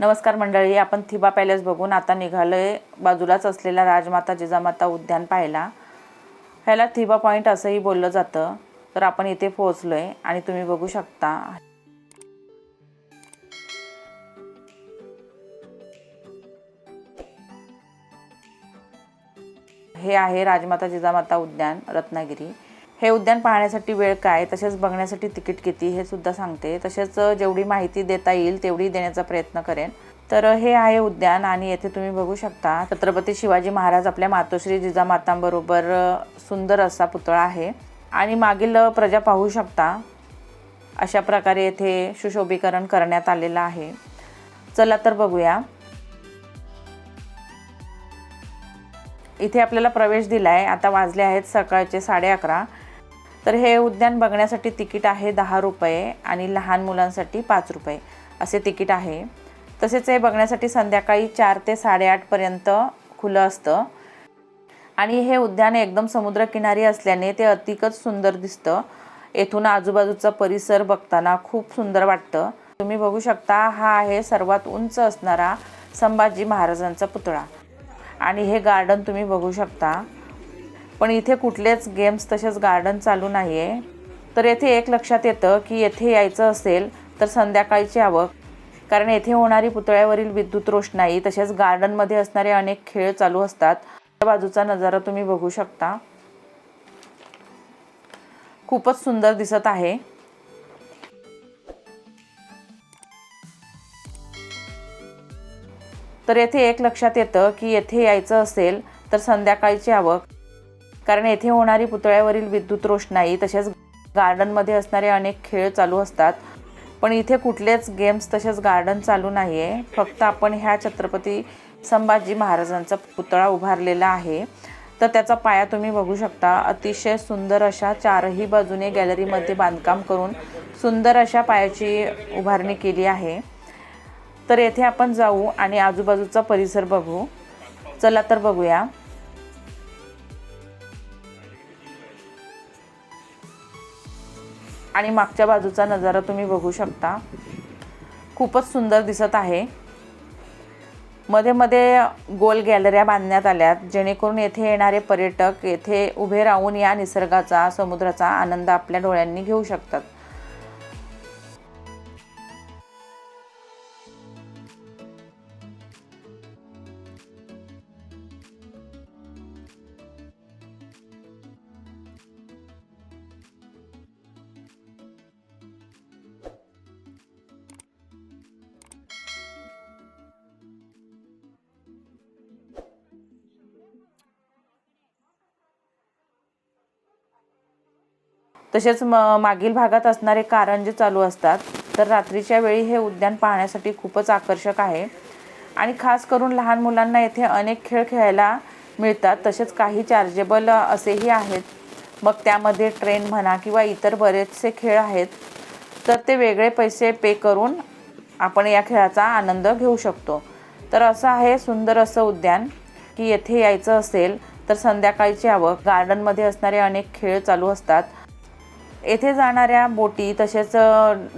नमस्कार मंडळी आपण थिबा पॅलेस बघून आता निघालोय बाजूलाच असलेला राजमाता जिजामाता उद्यान पाहायला. ह्याला थिबा पॉईंट असंही बोललं जातं. तर आपण इथे पोहोचलोय आणि तुम्ही बघू शकता. हे आहे राजमाता जिजामाता उद्यान रत्नागिरी. हे उद्यान पाहण्यासाठी वेळ काय? तसेच बघण्यासाठी तिकीट किती? हे सुद्धा सांगते. तसेच जेवढी माहिती देता येईल तेवढी देण्याचा प्रयत्न करेन. तर हे आहे उद्यान आणि येथे तुम्ही बघू शकता छत्रपती शिवाजी महाराज आपल्या मातोश्री जिजामातांबरोबर सुंदर असा पुतळा आहे. आणि मागील प्रजा पाहू शकता अशा प्रकारे येथे सुशोभीकरण करण्यात आलेलं आहे. चला तर बघूया. इथे आपल्याला प्रवेश दिला आहे आता वाजले आहेत सकाळचे साडे अकरा. तर हे उद्यान बघण्यासाठी तिकीट आहे दहा रुपये आणि लहान मुलांसाठी पाच रुपये असे तिकीट आहे. तसेच हे बघण्यासाठी संध्याकाळी चार ते साडेआठपर्यंत खुलं असतं. आणि हे उद्यान एकदम समुद्रकिनारी असल्याने ते अतिकच सुंदर दिसतं. येथून आजूबाजूचा परिसर बघताना खूप सुंदर वाटतं. तुम्ही बघू शकता हा आहे सर्वात उंच असणारा संभाजी महाराजांचा पुतळा. आणि हे गार्डन तुम्ही बघू शकता. पण इथे कुठलेच गेम्स तसेच गार्डन चालू नाही आहे तर येथे एक लक्षात येतं की येथे यायचं असेल तर संध्याकाळची आवक. कारण येथे होणारी पुतळ्यावरील विद्युत रोषणाई तसेच गार्डनमध्ये असणारे अनेक खेळ चालू असतात. त्या बाजूचा नजारा तुम्ही बघू शकता. खूपच सुंदर दिसत आहे. तर येथे एक लक्षात येतं की येथे यायचं असेल तर संध्याकाळची आवक. कारण येथे होणारी पुतळ्यावरील विद्युत रोषणाई तसेच गार्डनमध्ये असणारे अनेक खेळ चालू असतात. पण इथे कुठलेच गेम्स तसेच गार्डन चालू नाही आहे फक्त आपण ह्या छत्रपती संभाजी महाराजांचा पुतळा उभारलेला आहे. तर त्याचा पाया तुम्ही बघू शकता. अतिशय सुंदर अशा चारही बाजूने गॅलरीमध्ये बांधकाम करून सुंदर अशा पायाची उभारणी केली आहे. तर येथे आपण जाऊ आणि आजूबाजूचा परिसर बघू. चला तर बघूया. आणि मागच्या बाजूचा नजारा तुम्ही बघू शकता. खूपच सुंदर दिसत आहे. मध्ये मध्ये गोल गॅलऱ्या बांधण्यात आल्यात जेणेकरून येथे येणारे पर्यटक येथे उभे राहून या निसर्गाचा समुद्राचा आनंद आपल्या डोळ्यांनी घेऊ शकतात. तसेच म मागील भागात असणारे कारंजे चालू असतात तर रात्रीच्या वेळी हे उद्यान पाहण्यासाठी खूपच आकर्षक आहे. आणि खास करून लहान मुलांना येथे अनेक खेळ खेळायला मिळतात तसेच काही चार्जेबल असेही आहेत. मग त्यामध्ये ट्रेन म्हणा किंवा इतर बरेचसे खेळ आहेत तर ते वेगळे पैसे पे करून आपण या खेळाचा आनंद घेऊ शकतो. तर असं आहे सुंदर असं उद्यान की येथे यायचं असेल तर संध्याकाळची आवक. गार्डनमध्ये असणारे अनेक खेळ चालू असतात येथे जाणाऱ्या बोटी तसेच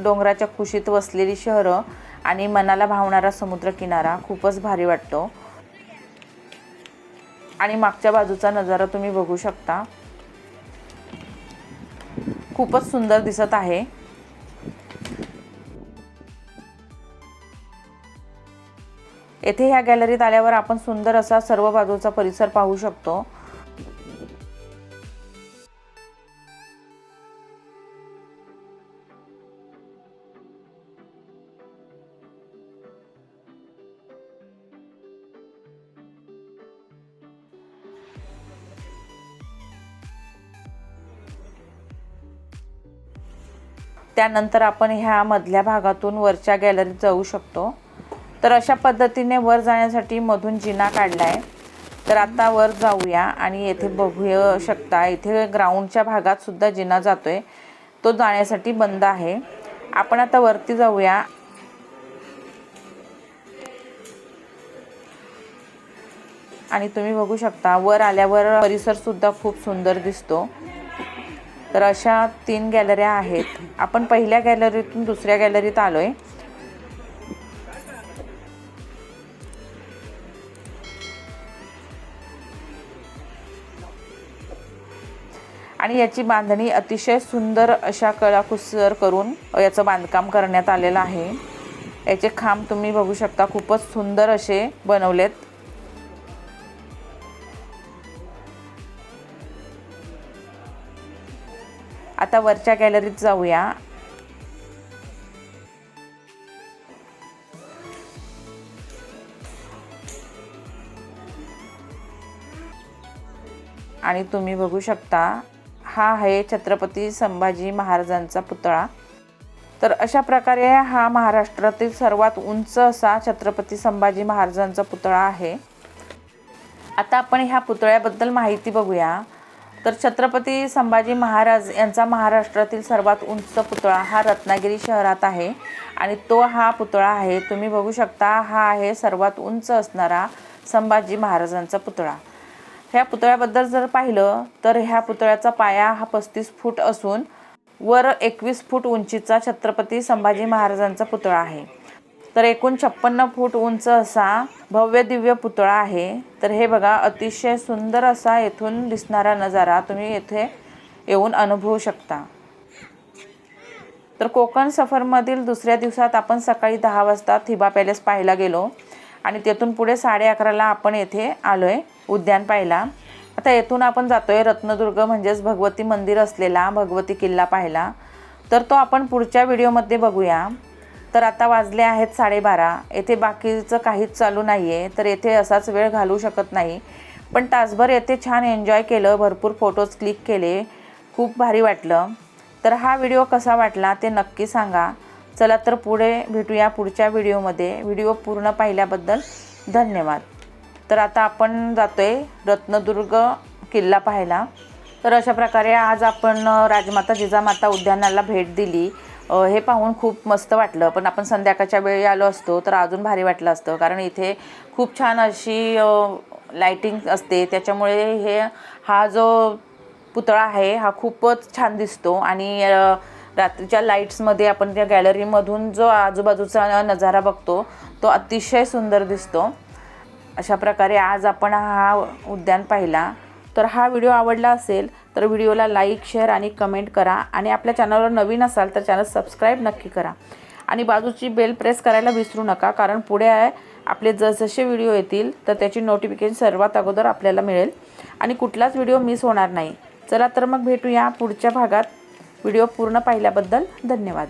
डोंगराच्या कुशीत वसलेली शहरं आणि मनाला भावणारा समुद्रकिनारा खूपच भारी वाटतो. आणि मागच्या बाजूचा नजारा तुम्ही बघू शकता. खूपच सुंदर दिसत आहे. येथे ह्या गॅलरीत आल्यावर आपण सुंदर असा सर्व बाजूचा परिसर पाहू शकतो. त्यानंतर आपण ह्या मधल्या भागातून वरच्या गॅलरीत जाऊ शकतो. तर अशा पद्धतीने वर जाण्यासाठी मधून जिना काढला आहे तर आता वर जाऊया आणि येथे बघू शकता इथे ग्राउंडच्या भागात सुद्धा जिना जातोय. तो जाण्यासाठी बंद आहे. आपण आता वरती जाऊया. आणि तुम्ही बघू शकता वर आल्यावर परिसर सुद्धा खूप सुंदर दिसतो. तर अशा तीन गॅलऱ्या आहेत. आपण पहिल्या गॅलरीतून दुसऱ्या गॅलरीत आलो आहे आणि याची बांधणी अतिशय सुंदर अशा कळाकुसर करून याचं बांधकाम करण्यात आलेलं आहे. याचे खांब तुम्ही बघू शकता. खूपच सुंदर असे बनवलेत. आता वरच्या गॅलरीत जाऊया. आणि तुम्ही बघू शकता हा आहे छत्रपती संभाजी महाराजांचा पुतळा. तर अशा प्रकारे हा महाराष्ट्रातील सर्वात उंच असा छत्रपती संभाजी महाराजांचा पुतळा आहे. आता आपण ह्या पुतळ्याबद्दल माहिती बघूया. तर छत्रपती संभाजी महाराज यांचा महाराष्ट्रातील सर्वात उंच पुतळा हा रत्नागिरी शहरात आहे. आणि तो हा पुतळा आहे तुम्ही बघू शकता हा आहे सर्वात उंच असणारा संभाजी महाराजांचा पुतळा. ह्या पुतळ्याबद्दल जर पाहिलं तर ह्या पुतळ्याचा पाया हा पस्तीस फूट असून वर एकवीस फूट उंचीचा छत्रपती संभाजी महाराजांचा पुतळा आहे. तर एकूण छप्पन्न फूट उंच असा भव्य दिव्य पुतळा आहे. तर हे बघा अतिशय सुंदर असा येथून दिसणारा नजारा तुम्ही येथे येऊन अनुभवू शकता. तर कोकण सफरमधील दुसऱ्या दिवसात आपण सकाळी दहा वाजता थिबा पॅलेस पाहायला गेलो आणि तेथून पुढे साडे अकराला आपण येथे आलो आहे उद्यान पाहिला आता येथून आपण जातो आहे रत्नदुर्ग म्हणजेच भगवती मंदिर असलेला भगवती किल्ला पाहायला. तर तो आपण पुढच्या व्हिडिओमध्ये बघूया. तर आता वाजले आहेत साडेबारा. येथे बाकीचं काहीच चालू नाही आहे तर येथे असाच वेळ घालू शकत नाही. पण तासभर येथे छान एन्जॉय केलं भरपूर फोटोज क्लिक केले खूप भारी वाटलं. तर हा व्हिडिओ कसा वाटला ते नक्की सांगा. चला तर पुढे भेटूया पुढच्या व्हिडिओमध्ये. व्हिडिओ पूर्ण पाहिल्याबद्दल धन्यवाद. तर आता आपण जातो आहे रत्नदुर्ग किल्ला पाहायला. तर अशा प्रकारे आज आपण राजमाता जिजामाता उद्यानाला भेट दिली. हे पाहून खूप मस्त वाटलं. पण आपण संध्याकाळच्या वेळी आलो असतो तर अजून भारी वाटलं असतं. कारण इथे खूप छान अशी लाईटिंग असते. त्याच्यामुळे हे हा जो पुतळा आहे हा खूपच छान दिसतो. आणि रात्रीच्या लाईट्समध्ये आपण त्या गॅलरीमधून जो आजूबाजूचा नजारा बघतो तो अतिशय सुंदर दिसतो. अशा प्रकारे आज आपण हा उद्यान पाहिला. तर हा व्हिडिओ आवडला असेल तर व्हिडिओला लाईक शेअर आणि कमेंट करा आणि आपल्या चॅनलवर नवीन असाल तर चॅनल सबस्क्राईब नक्की करा. आणि बाजूची बेल प्रेस करायला विसरू नका कारण पुढे आपले जसजसे व्हिडिओ येतील तर त्याची नोटिफिकेशन सर्वात अगोदर आपल्याला मिळेल. आणि कुठलाच व्हिडिओ मिस होणार नाही. चला तर मग भेटूया पुढच्या भागात. व्हिडिओ पूर्ण पाहिल्याबद्दल धन्यवाद.